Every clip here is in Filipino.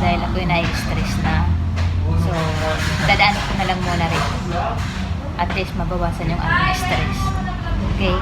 dahil ako yung stress na. So, dadaan ko na lang muna rin. At least mabawasan yung aking stress. Okay?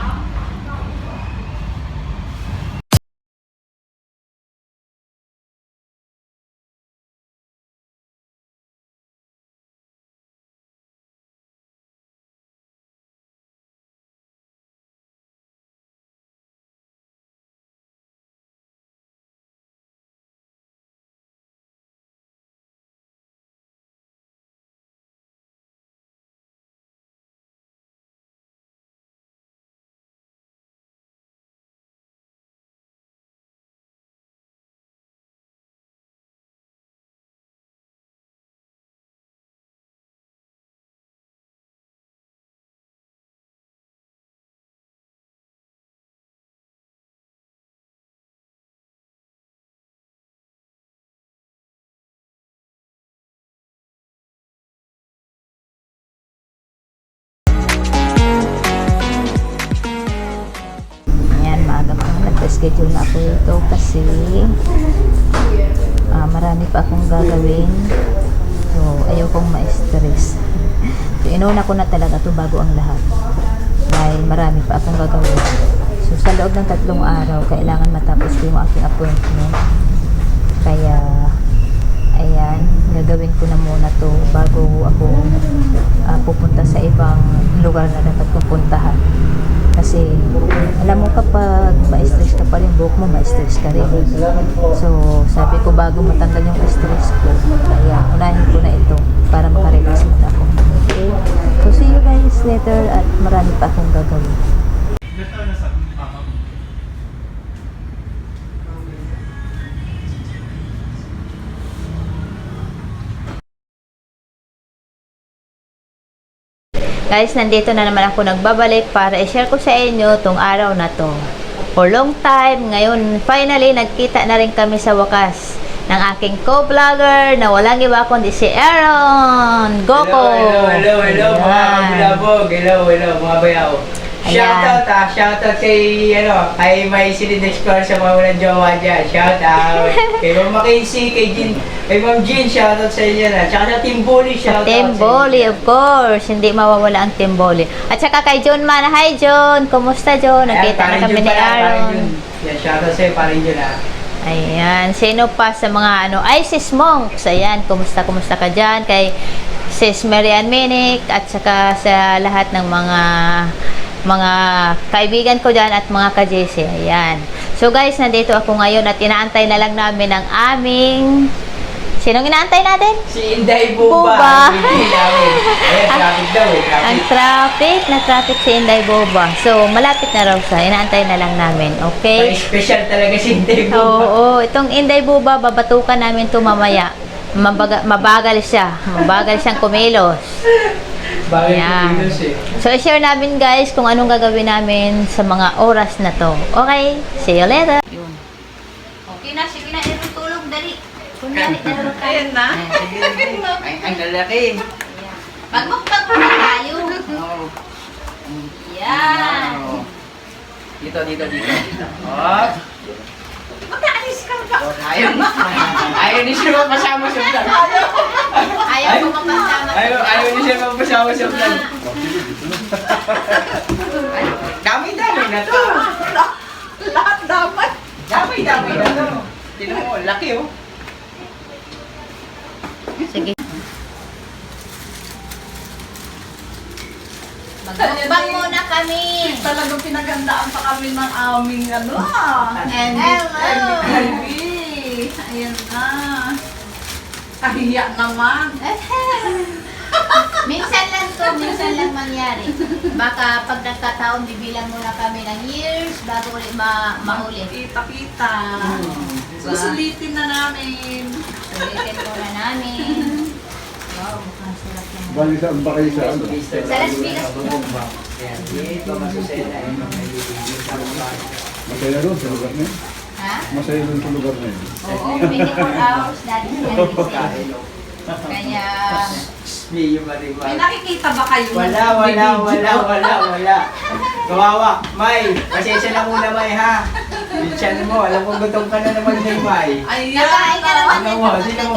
Nag-schedule na ako ito kasi ah, marami pa akong gagawin. So, ayaw kong ma-stress. so, inuna ko na talaga to bago ang lahat. Dahil marami pa akong gagawin. So, sa loob ng tatlong araw, kailangan matapos ko yung aking appointment. Kaya, ayan, gagawin ko na muna to bago ako ah, pupunta sa ibang lugar na dapat kong puntahan. Kasi, alam mo kapag ma-stress ka pa rin, buhok mo, ma-stress ka rin. So, sabi ko bago matanggal yung stress ko, kaya unahin ko na Guys, nandito na naman ako nagbabalik para i-share ko sa inyo tong araw na to. For long time, ngayon finally nagkita na rin kami sa wakas ng aking co-vlogger na walang iba kundi si Aaron Goko. Hello, hello, hello, mga Ayan. kabulabog. Hello, hello, mga bayaw. Ayan. Shoutout ah, shoutout kay, ano, kay May Silid Explore sa mga walang jowa dyan. Shoutout. kay Ma'am Mackenzie, kay Jean, kay Ma'am Jean, shoutout sa inyo na. Tsaka sa Team Bully, shoutout Timboli, of course. Hindi mawawala ang Timboli. At saka kay John Man. Hi, John. Kumusta, John? Nagkita na kami ni Aaron. Yan, shoutout sa'yo, parang Jun ah. Ayan. Sino pa sa mga ano? Ay, sis Monks. Ayan. Kumusta, kumusta ka dyan? Kay sis Marian Minik. At saka sa lahat ng mga mga kaibigan ko dyan at mga ka-JC. Ayan. So guys, nandito ako ngayon at inaantay na lang namin ang aming... Sinong inaantay natin? Si Inday. Hindi namin. Ayan, traffic daw eh, Ang traffic. traffic, na traffic si Inday Boba. So, malapit na raw siya. Inaantay na lang namin. Okay? Ay, special talaga si Inday Buba. Oo, itong Inday Buba, babatukan namin to mamaya. Mabaga, mabagal siya. Mabagal siyang kumilos. Bakit Ayan. kumilos eh? So, i-share namin guys kung anong gagawin namin sa mga oras na to. Okay? See you later. Yun. Okay na, sige na. Tulog, dali. Kunyari, dali ka. Ayan na. Ay, ang lalaki. Magmukbang pa na tayo. Oo. Yan. Dito, dito, dito. Oh. Mag-aalis ka ba? Ayaw ni Ayaw ni siya mapasama sa vlog. Ayaw ko mapasama. Ayaw, ayaw ni siya mapasama sa vlog. Dami-dami na to. Lahat dapat. Dami-dami na to. Tinan mo, laki oh. Sige. Magmukbang muna kami. Talagang pinagandaan pa kami ng aming ano ah. And hello. Baby. Ayan na. Kahiya naman. minsan lang to, minsan lang mangyari. Baka pag nagkataon, bibilang muna kami ng years bago ulit ma mahuli. Kita-kita. Susulitin na namin. Ulitin muna namin. Wow, mukhang sarap naman. Bali saan ba kayo sa ano? Sa Las Vegas po. Ayan, dito masusena yung mga Masaya doon sa lugar na yun. Ha? Masaya doon sa lugar na yun. Oo, 24 hours dati siya gising. Kaya, May yung. May nakikita ba kayo? Wala, wala, wala, wala, wala. Kawawa. May, pasensya na muna, May, ha? tiyan mo. Alam ko gutom ka na naman kay Mai. Ayan! Nakain ka naman. Ano mo, sino mo?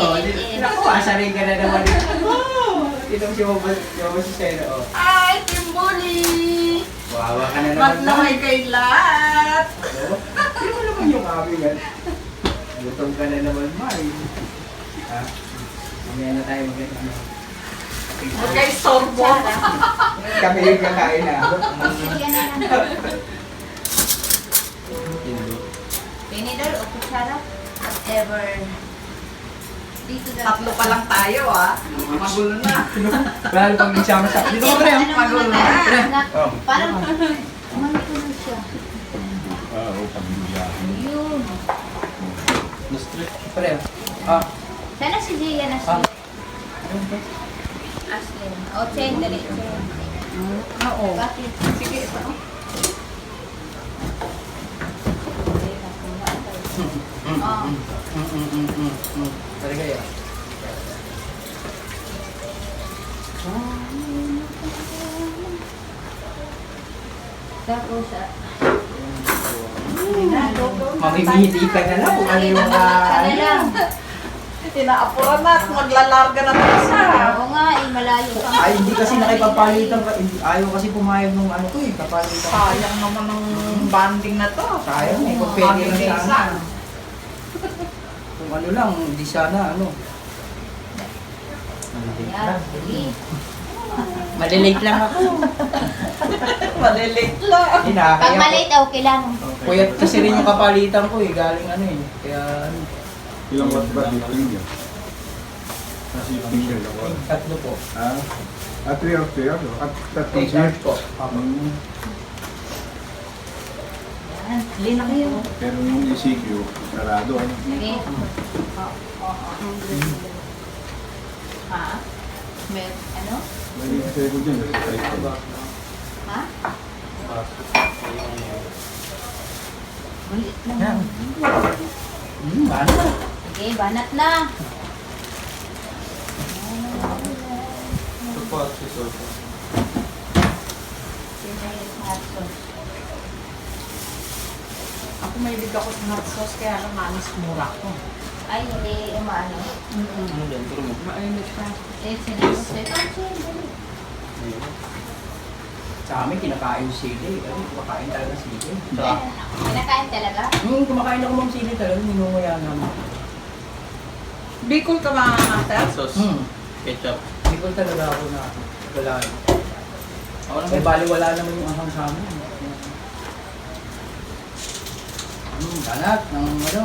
Ko, asarin ka na naman. Oh, Sino si Mama, si Mama si Seno, oh. Ay, Timbuli! Wawa ka na naman. Matlamay kay lahat! Oh, Sino mo naman yung kami yan? Gutom ka na naman, Mai. Ha? Mamaya na tayo mag ano. Huwag kayo sorbo! Kami yung kakain na. Na. Pinidor o kutsara? Whatever. Tatlo pa lang tayo ah. Magulo na. Lalo pag nagsama sa... Dito ko pre, Ano Magulo na. Na- Oh. Parang mantulo siya. Ah, oo, pamilya. Yun. Pre, ah. Sana si Jaya na Ah. si Ashley. O, Chen, dali. Chen. Oo. Bakit? Sige, ito. Oh. Mm, mm, mm, mm, mm. Talaga yan. Tapos, Mamimili ka na lang kung ano yung mga... Ano lang. Inaapura na at maglalarga na tayo sa. Oo nga, eh, malayo pa. Ay, hindi kasi nakipagpalitan ayaw kasi pumayag nung ano ko eh, kapalitan. Sayang naman ng banding na to. Sayang eh, kung pwede lang sana. Ano lang, hindi sana ano. Malilate lang ako. Malilate lang. Pag malate, okay lang. Kuya, kasi rin yung kapalitan ko eh, galing ano eh. Kaya ano, Ilang watt ba dito niya? Nasi picture na watt. tatlo po. Ah, at 3 ampere, no? At tatlong Take out po. Hmm. Huli na kayo. Pero yung ECQ, sarado. ano? Sige. Ha? May, ano? May kasi ko dyan, ko. Ha? Ulit lang. Yan. Hmm, ano? Sige, banat na. Sino yung hot sauce? Ako may big ako sa hot sauce kaya lang manis mura ko. Ay, hindi umaano. Ano yan? Turo mo. Mainit pa. Eh, sinabot sa'yo. Ah, sige, dali. Sa amin, kinakain yung sili. Ano, kumakain talaga sili. Kinakain talaga? Hmm, kumakain ako ng sili talaga, minumaya naman. Bicol ka mga master? Sauce. Hmm. Ketchup. Ko talaga ako na wala. Ako na may bali wala naman yung ahang sa amin. Hmm, kanak ng ano.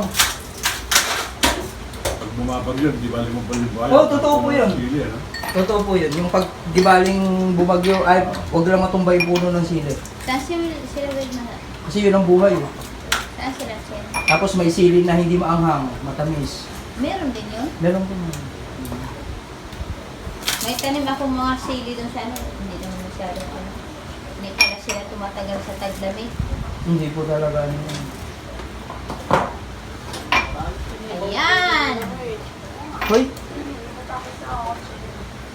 Pag bumabag yun, di ba limang balibayan? Oo, totoo po yun. Sili, ano? Totoo po yun. Yung pag di baling bumagyo, ay huwag lang matumbay yung puno ng sili. Saan sila, sila will na? Kasi yun ang buhay. eh. Saan sila, Chen? Tapos may sili na hindi maanghang, matamis. Meron din yun. Meron po naman. May tanim akong mga sili doon sa ano. Hindi naman masyado ano. Hindi pala sila tumatagal sa taglamig. Hindi po talaga ano yun. Ayan! Hoy,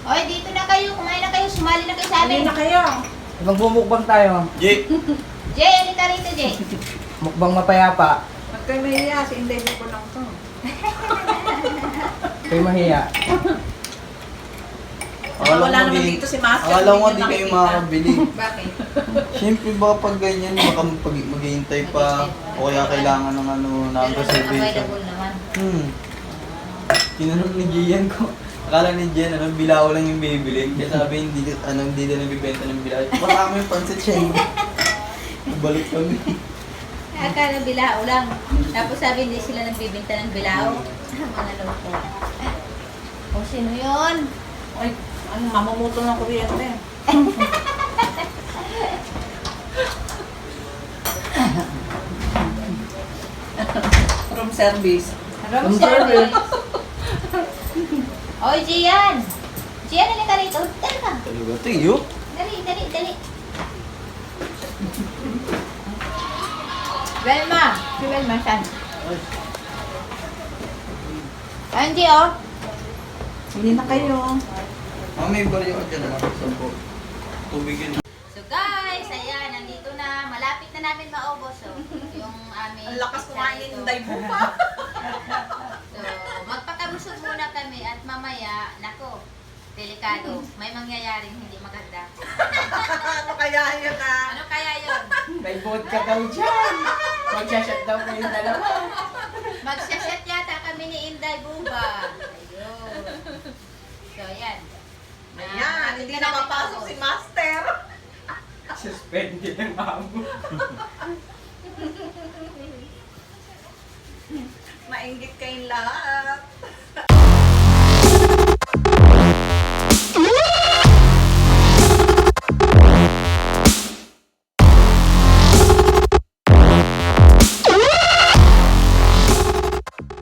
Oy, dito na kayo. Kumain na kayo. Sumali na kayo sa amin. na kayo. magbumukbang tayo. Jay! Jay, halika rito, Jay. Mukbang mapayapa. Huwag kayo mahiya. Si Inday ko lang to. Kayo mahiya. Wala naman dito si Master. Akala ko hindi di kayo makakabili. Bakit? Siyempre ba pag ganyan, baka pag maghihintay pa, o kaya kailangan ng ano, ng reservation. Hmm. Tinanong ni Gian ko, akala ni Gian, ano, bilao lang yung bibili. Kaya sabi, hindi, ano, hindi na nabibenta ng bilao. Marami yung pansit siya. Balik kami. Akala bilao lang. Tapos sabi hindi sila nagbibenta ng bilao. Mga loko. O sino yun? Ay, ano, mamumuto ng kuryente. Room service. Room service. Oy, Gian! Gian, halika rito. Dali ka. Talaga, tiyo. Dali, dali, dali. Velma! Si Velma, saan? Angie, oh. Hindi na kayo. May baryo ka dyan. Sampo. Tubig yun. So guys, ayan, nandito na. Malapit na namin maubos. So, yung aming Ang lakas kumain ng. Inday Bupa. So, magpakabusog muna kami at mamaya, nako, delikado. May mangyayaring hindi maganda. ano kaya yun ah? Ano kaya yun? May vodka daw dyan. Magsashot daw kayong dalawa. Magsashot yata kami ni Inday Buba. Ayun. So, yan. Ayan, hindi na mapasok si Master. Suspended ang amo. Maingit kayong lahat.